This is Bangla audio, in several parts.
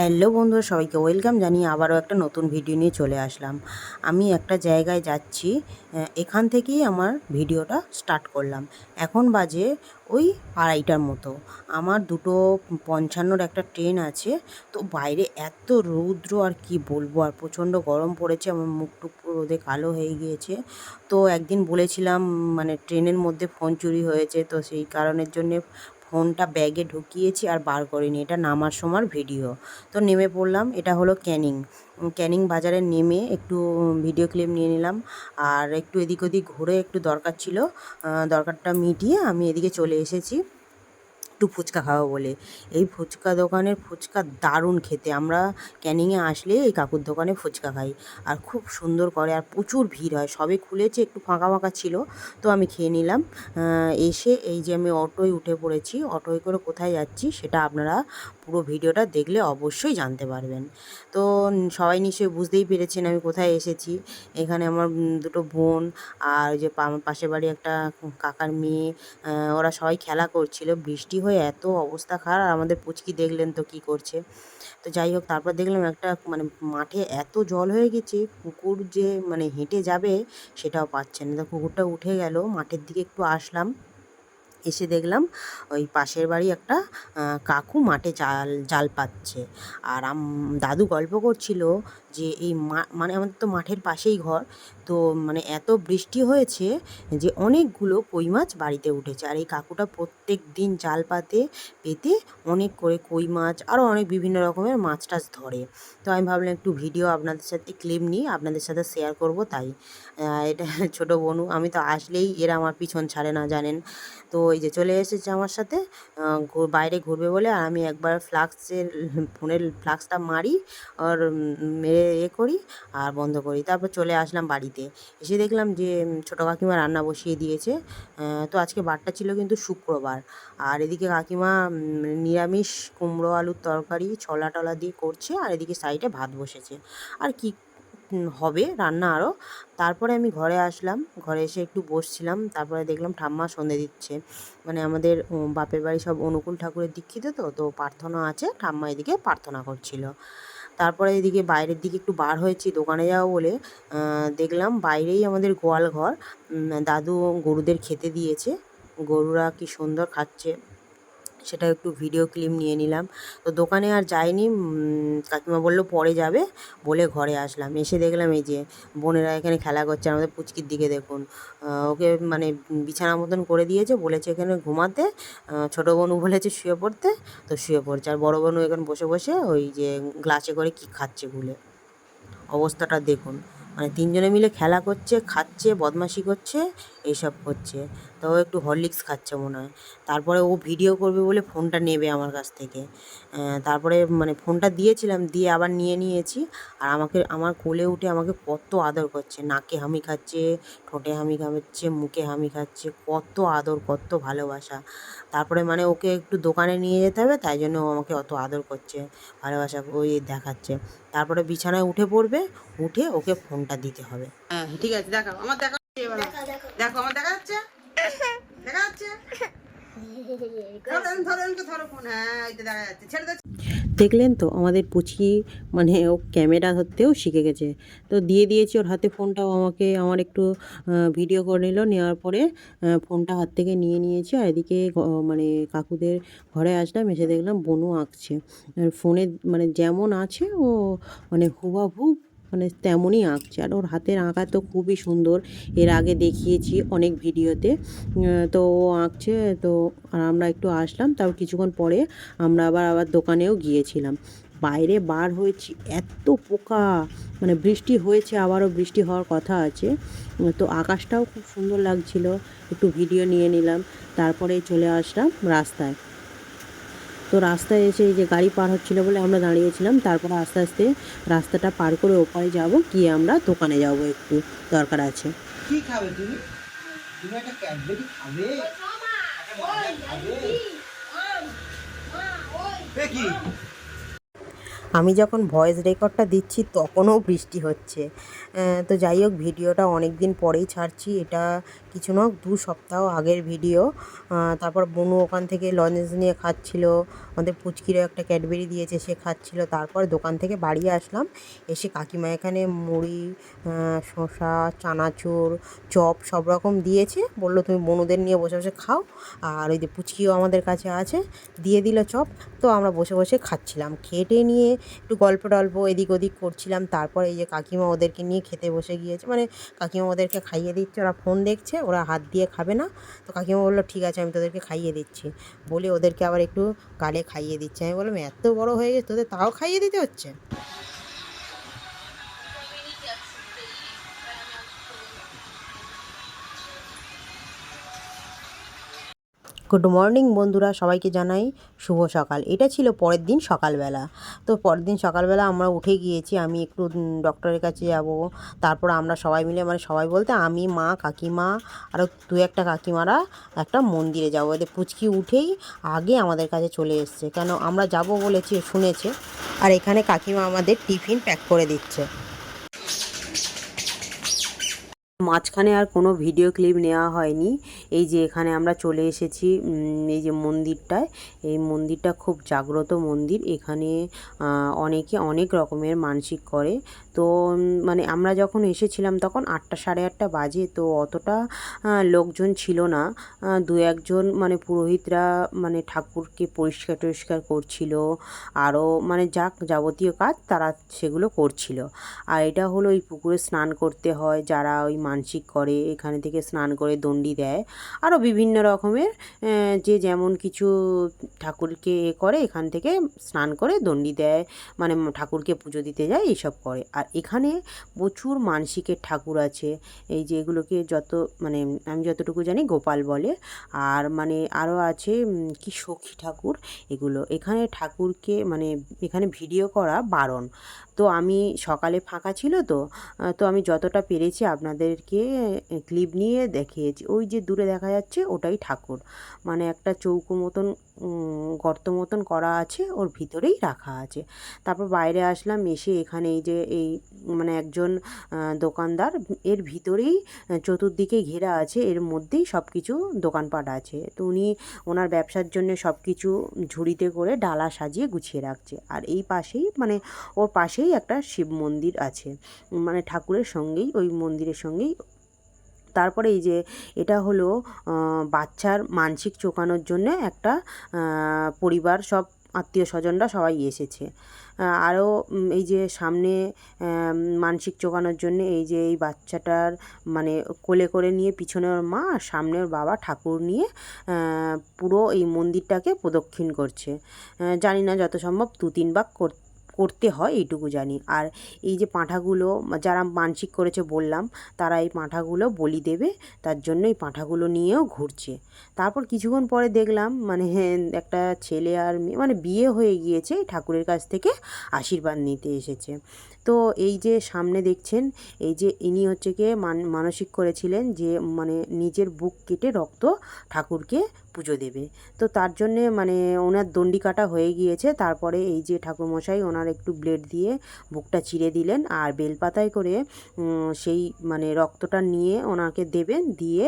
হ্যালো বন্ধুরা, সবাইকে ওয়েলকাম জানিয়ে আবারও একটা নতুন ভিডিও নিয়ে চলে আসলাম। আমি একটা জায়গায় যাচ্ছি এখান থেকেই আমার ভিডিওটা স্টার্ট করলাম। এখন বাজে ওই আড়াইটার মতো। আমার দুটো পঞ্চান্নর একটা ট্রেন আছে, তো বাইরে এত রৌদ্র আর কি বলব, আর প্রচণ্ড গরম পড়েছে, আমার মুখ টুক রোদে কালো হয়ে গিয়েছে। তো একদিন বলেছিলাম মানে ট্রেনের মধ্যে ফোন চুরি হয়েছে, তো সেই কারণের জন্যে ফোনটা ব্যাগে ঢুকিয়েছি আর বার করিনি। এটা নামার সময় ভিডিও। তো নেমে পড়লাম। এটা হলো ক্যানিং। ক্যানিং বাজারে নেমে একটু ভিডিও ক্লিপ নিয়ে নিলাম। আর একটু এদিক ওদিক ঘুরে একটু দরকার ছিল। দরকারটা মিটিয়ে আমি এদিকে চলে এসেছি। একটু ফুচকা খাব বলে। এই ফুচকা দোকানের ফুচকা দারুণ খেতে। আমরা ক্যানিংয়ে আসলে এই কাকুর দোকানে ফুচকা খাই। আর খুব সুন্দর করে আর প্রচুর ভিড় হয়। সবে খুলেছে, একটু ফাঁকা ফাঁকা ছিল, তো আমি খেয়ে নিলাম। এসে এই যে আমি অটোয় উঠে পড়েছি, অটোয় করে কোথায় যাচ্ছি সেটা আপনারা পুরো ভিডিওটা দেখলে অবশ্যই জানতে পারবেন। তো সবাই নিশ্চয়ই বুঝতেই পেরেছেন আমি কোথায় এসেছি। এখানে আমার দুটো বোন আর যে পা- আমার পাশের বাড়ি একটা কাকার মেয়ে ওরা সবাই খেলা করছিল। বৃষ্টি হয়ে এত অবস্থা খারাপ, আর আমাদের পুচকি দেখলেন তো কি করছে? তো যাই হোক, তারপর দেখলাম একটা মানে মাঠে এত জল হয়ে গেছে কুকুর যে মানে হেঁটে যাবে সেটাও পাচ্ছে না। তো কুকুরটা উঠে গেল, মাঠের দিকে একটু আসলাম, এসে দেখলাম ওই পাশের বাড়ি একটা কাকু মাঠে জাল জাল পাচ্ছে। আর আম, দাদু গল্প করছিল যে এই মানে আমাদের তো মাঠের পাশেই ঘর, তো মানে এত বৃষ্টি হয়েছে যে অনেকগুলো কই মাছ বাড়িতে উঠেছে। আর এই কাকুটা প্রত্যেক দিন জাল পাতে, পেতে অনেক করে কই মাছ আরও অনেক বিভিন্ন রকমের মাছ টাছ ধরে। তো আমি ভাবলাম একটু ভিডিও আপনাদের সাথে, ক্লিপ নিই আপনাদের সাথে শেয়ার করব তাই। এটা ছোটো বনু, আমি তো আসলেই এরা আমার পিছন ছাড়ে না, জানেন। তো এই যে চলে এসেছে আমার সাথে বাইরে ঘুরবে বলে, আর আমি একবার ফ্লাক্সের, ফোনের ফ্লাক্সটা মারি, আর মেরে এ করি আর বন্ধ করি। তারপর চলে আসলাম বাড়িতে। এসে দেখলাম যে ছোটো কাকিমা রান্না বসিয়ে দিয়েছে। তো আজকে বারটা ছিল কিন্তু শুক্রবার। আর এদিকে কাকিমা নিরামিষ কুমড়ো আলুর তরকারি, ছলা টলা দিয়ে করছে। আর এদিকে সাইডে ভাত বসেছে। আর কি হবে রান্না আরও তারপরে আমি ঘরে আসলাম। ঘরে এসে একটু বসছিলাম। তারপরে দেখলাম ঠাম্মা সন্ধে দিচ্ছে। মানে আমাদের বাপের বাড়ি সব অনুকূল ঠাকুরের দীক্ষিত তো তো প্রার্থনা আছে। ঠাম্মা এদিকে প্রার্থনা করছিল। তারপরে এদিকে বাইরের দিকে একটু বার হয়েছি দোকানে যাব বলে দেখলাম বাইরেই আমাদের গোয়াল ঘর। দাদু গরুদের খেতে দিয়েছে। গরুরা কি সুন্দর খাচ্ছে। সেটা একটু ভিডিও ক্লিপ নিয়ে নিলাম। তো দোকানে আর যাইনি কাকিমা বলল পরে যাবে, বলে ঘরে আসলাম। এসে দেখলাম এই যে বোনেরা এখানে খেলা করছে, আমাদের পুচকির দিকে দেখুন। ওকে মানে বিছানা মতন করে দিয়েছে, বলেছে এখানে ঘুমাতে ছোটো বোনু বলেছে শুয়ে পড়তে, তো শুয়ে পড়ছে। আর বড়ো বোনু এখানে বসে বসে ওই যে গ্লাসে করে কি খাচ্ছে গুলে অবস্থাটা দেখুন। মানে তিনজনে মিলে খেলা করছে, খাচ্ছে, বদমাশি করছে, এইসব করছে। তো ও একটু হরলিক্স খাচ্ছে মনে হয়। তারপরে ও ভিডিও করবে বলে ফোনটা নেবে আমার কাছ থেকে। তারপরে মানে ফোনটা দিয়েছিলাম দিয়ে আবার নিয়ে নিয়েছি। আর আমাকে আমার কোলে উঠে আমাকে কত আদর করছে। নাকে হামি খাচ্ছে ঠোঁটে হামি খাচ্ছে মুখে হামি খাচ্ছে কত আদর কত ভালোবাসা। তারপরে মানে ওকে একটু দোকানে নিয়ে যেতে হবে তাই জন্য ও আমাকে অত আদর করছে ভালোবাসা ওই দেখাচ্ছে। তারপরে বিছানায় উঠে পড়বে উঠে ওকে ফোনটা দিতে হবে। হ্যাঁ ঠিক আছে দেখাও। আমার দেখা। দেখো আমার দেখা যাচ্ছে? হ্যাঁ দেখলেন তো, আমাদের পুচি মানে ও ক্যামেরা ধরতেও শিখে গেছে। তো দিয়ে দিয়েছি ওর হাতে ফোনটাও আমাকে, আমার একটু ভিডিও করে নিল। নেওয়ার পরে ফোনটা হাত থেকে নিয়ে নিয়েছি। আর এদিকে মানে কাকুদের ঘরে আসলাম, এসে দেখলাম বনু আঁকছে। আর ফোনে মানে যেমন আছে, ও মানে হুবাহু মানে তেমনই আঁকছে। আর ওর হাতের আঁকা তো খুবই সুন্দর। এর আগে দেখিয়েছি অনেক ভিডিওতে। তো ও আঁকছে, তো আর আমরা একটু আসলাম, তারপর কিছুক্ষণ পরে আমরা আবার আবার দোকানেও গিয়েছিলাম। বাইরে বার হয়েছি, এত পোকা! মানে বৃষ্টি হয়েছে, আবারও বৃষ্টি হওয়ার কথা আছে। তো আকাশটাও খুব সুন্দর লাগছিল। একটু ভিডিও নিয়ে নিলাম, তারপরে চলে আসলাম রাস্তায়। তো রাস্তায় এসে এই যে গাড়ি পার হচ্ছিল বলে আমরা দাঁড়িয়েছিলাম তারপর আস্তে আস্তে রাস্তাটা পার করে ওপারে যাব গিয়ে আমরা দোকানে যাব একটু দরকার আছে। কি খাবে তুমি? তুমি একটা ক্যাডবেরি খাবে? কি? আমি যখন ভয়েস রেকর্ডটা দিচ্ছি, তখনও বৃষ্টি হচ্ছে। তো যাই হোক, ভিডিওটা অনেক দিন পরেই ছাড়ছি। এটা কিছু না, দু সপ্তাহ আগের ভিডিও। তারপর বনু ওখান থেকে লজেন্স নিয়ে খাচ্ছিল। আমাদের পুচকিরও একটা ক্যাডবেরি দিয়েছে, সে খাচ্ছিল। তারপর দোকান থেকে বাড়ি আসলাম। এসে কাকিমা এখানে মুড়ি শসা, চানাচুর, চপ সব রকম দিয়েছে। বলল, তুমি বনুদের নিয়ে বসে বসে খাও। আর ওই যে পুচকিও আমাদের কাছে আছে, দিয়ে দিল চপ। তো আমরা বসে বসে খাচ্ছিলাম। খেটে নিয়ে একটু গল্প টল্প এদিক ওদিক করছিলাম। তারপর এই যে কাকিমা ওদেরকে নিয়ে খেতে বসে গিয়েছে। মানে কাকিমা ওদেরকে খাইয়ে দিচ্ছে, ওরা ফোন দেখছে, ওরা হাত দিয়ে খাবে না। তো কাকিমা বলল, ঠিক আছে, আমি তোদেরকে খাইয়ে দিচ্ছি। বলে ওদেরকে আবার একটু গালে খাইয়ে দিচ্ছে। আমি বললাম, এত বড় হয়ে গেছে, তোদের তাও খাইয়ে দিতে হচ্ছে? গুড মর্নিং বন্ধুরা, সবাইকে জানাই শুভ সকাল। এটা ছিল পরের দিন সকালবেলা। তো পরের দিন সকালবেলা আমরা উঠে গিয়েছি, আমি একটু ডক্টরের কাছে যাব। তারপর আমরা সবাই মিলে মানে সবাই বলতে আমি, মা, কাকিমা আরও দু একটা কাকিমারা একটা মন্দিরে যাব। এদের পুচকি উঠেই আগে আমাদের কাছে চলে এসছে। কেন, আমরা যাব বলেছি, শুনেছে। আর এখানে কাকিমা আমাদের টিফিন প্যাক করে দিচ্ছে। মাঝখানে আর কোনো ভিডিও ক্লিপ নেওয়া হয়নি। এই যে এখানে আমরা চলে এসেছি এই যে মন্দিরটায়। এই মন্দিরটা খুব জাগ্রত মন্দির। এখানে অনেকে অনেক রকমের মানসিক করে। তো মানে আমরা যখন এসেছিলাম তখন আটটা সাড়ে আটটা বাজে, তো অতটা লোকজন ছিল না। দু একজন মানে পুরোহিতরা মানে ঠাকুরকে পরিষ্কার টরিষ্কার করছিল। আরও মানে যাক যাবতীয় কাজ তারা সেগুলো করছিল। আর এটা হলো ওই পুকুরে স্নান করতে হয়। যারা ওই মানসিক করে, এখানে থেকে স্নান করে দণ্ডি দেয়। আরও বিভিন্ন রকমের যে যেমন কিছু ঠাকুরকে এ করে, এখান থেকে স্নান করে দণ্ডি দেয় মানে ঠাকুরকে পুজো দিতে যায়, এইসব করে। আর এখানে প্রচুর মানসিকের ঠাকুর আছে। এই যে এগুলোকে যত মানে আমি যতটুকু জানি গোপাল বলে। আর মানে আরও আছে কি সখী ঠাকুর এগুলো। এখানে ঠাকুরকে মানে এখানে ভিডিও করা বারণ। তো আমি সকালে ফাঁকা ছিল তো তো আমি যতটা পেরেছি আপনাদেরকে ক্লিপ নিয়ে দেখিয়েছি। ওই যে দূরে দেখা যাচ্ছে ওটাই ঠাকুর। মানে একটা চৌকো মতন গর্ত মতন করা আছে, ওর ভিতরেই রাখা আছে। তারপর বাইরে আসলাম, এসে এখানে এই যে এই মানে একজন দোকানদার, এর ভিতরেই চতুর্দিকে ঘেরা আছে, এর মধ্যেই সব কিছু দোকানপাট আছে। তো উনি ওনার ব্যবসার জন্য সব কিছু ঝুড়িতে করে ডালা সাজিয়ে গুছিয়ে রাখছে। আর এই পাশেই মানে ওর পাশেই একটা শিব মন্দির আছে। মানে ঠাকুরের সঙ্গেই, ওই মন্দিরের সঙ্গেই। তারপরে এই যে এটা হলো বাচ্চার মানসিক চোকানোর জন্য একটা পরিবার, সব আত্মীয় স্বজনরা সবাই এসেছে। আরও এই যে সামনে মানসিক চোকানোর জন্য এই যে এই বাচ্চাটার মানে কোলে করে নিয়ে পিছনে ওর মা আর সামনের বাবা ঠাকুর নিয়ে পুরো এই মন্দিরটাকে প্রদক্ষিণ করছে। জানি না যত সম্ভব দু তিন ভাগ কর- করতে হয়, এইটুকু জানি। আর এই যে পাঁঠাগুলো, যারা মানসিক করেছে বললাম, তারা এই পাঁঠাগুলো বলি দেবে, তার জন্য এই পাঁঠাগুলো নিয়েও ঘুরছে। তারপর কিছুক্ষণ পরে দেখলাম মানে একটা ছেলে আর মেয়ে মানে বিয়ে হয়ে গিয়েছে ঠাকুরের কাছ থেকে আশীর্বাদ নিতে এসেছে। তো এই যে সামনে দেখছেন, এই যে ইনি হচ্ছে গিয়ে মান, মানসিক করেছিলেন যে মানে নিজের বুক কেটে রক্ত ঠাকুরকে পুজো দেবে। তো তার জন্যে মানে ওনার দণ্ডি কাটা হয়ে গিয়েছে। তারপরে এই যে ঠাকুরমশাই ওনার একটু ব্লেড দিয়ে বুকটা চিরে দিলেন আর বেলপাতায় করে সেই মানে রক্তটা নিয়ে ওনাকে দেবেন, দিয়ে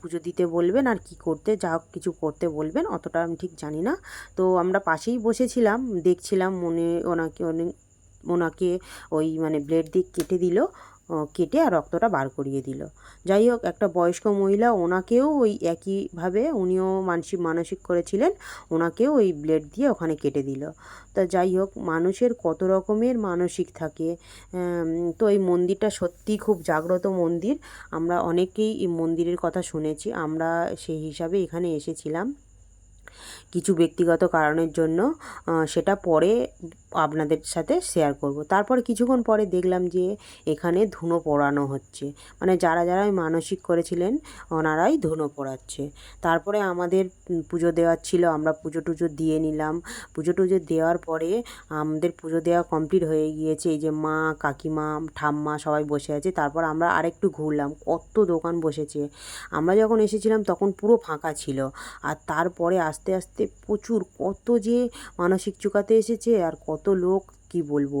পুজো দিতে বলবেন আর কি করতে, যা কিছু করতে বলবেন, অতটা আমি ঠিক জানি না। তো আমরা পাশেই বসেছিলাম, দেখছিলাম মনে ওনাকে অনেক ওনাকে ওই মানে ব্লেড দিয়ে কেটে দিল কেটে আর রক্তটা বার করিয়ে দিল। যাই হোক, একটা বয়স্ক মহিলা ওনাকেও ওই একইভাবে উনিও মানসিক মানসিক করেছিলেন, ওনাকেও ওই ব্লেড দিয়ে ওখানে কেটে দিল। তা যাই হোক, মানুষের কত রকমের মানসিক থাকে। তো এই মন্দিরটা সত্যিই খুব জাগ্রত মন্দির। আমরা অনেকেই এই মন্দিরের কথা শুনেছি, আমরা সেই হিসাবে এখানে এসেছিলাম। কিছু ব্যক্তিগত কারণের জন্য সেটা পরে আপনাদের সাথে শেয়ার করব। তারপর কিছুক্ষণ পরে দেখলাম যে এখানে ধুনো পোড়ানো হচ্ছে। মানে যারা যারা মানসিক করেছিলেন, ওনারাই ধুনো পোড়াচ্ছে। তারপরে আমাদের পুজো দেওয়ার ছিল, আমরা পুজো টুজো দিয়ে নিলাম। পুজো টুজো দেওয়ার পরে আমাদের পুজো দেওয়া কমপ্লিট হয়ে গিয়েছে। এই যে মা, কাকিমা, ঠাম্মা সবাই বসে আছে। তারপর আমরা আরেকটু ঘুরলাম। কত দোকান বসেছে। আমরা যখন এসেছিলাম তখন পুরো ফাঁকা ছিল। আর তারপরে আস্তে আস্তে প্রচুর কত যে মানসিক চুকাতে এসেছে আর কত লোক, কি বলব?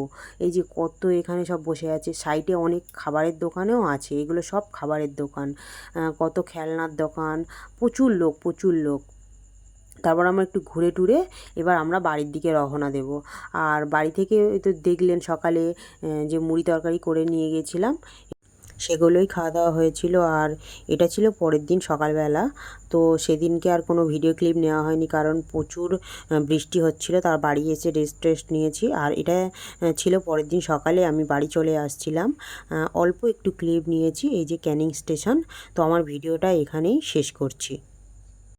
এই যে কত এখানে সব বসে আছে। সাইডে অনেক খাবারের দোকানেও আছে। এগুলো সব খাবারের দোকান। কত খেলনার দোকান। প্রচুর লোক প্রচুর লোক। তারপর আমরা একটু ঘুরে টুরে এবার আমরা বাড়ির দিকে রওনা দেব। আর বাড়ি থেকে তো দেখলেন সকালে যে মুড়ি তরকারি করে নিয়ে গেছিলাম। সেগুলোই খাওয়া দাওয়া হয়েছিল আর এটা ছিল পরের দিন সকালবেলা। তো সেদিনকে আর কোনো ভিডিও ক্লিপ নেওয়া হয়নি কারণ প্রচুর বৃষ্টি হচ্ছিল। তার বাড়ি এসে রেস্ট টেস্ট নিয়েছি আর এটা ছিল পরের দিন সকালে আমি বাড়ি চলে আসছিলাম। অল্প একটু ক্লিপ নিয়েছি, এই যে ক্যানিং স্টেশন তো আমার ভিডিওটা এখানেই শেষ করছি।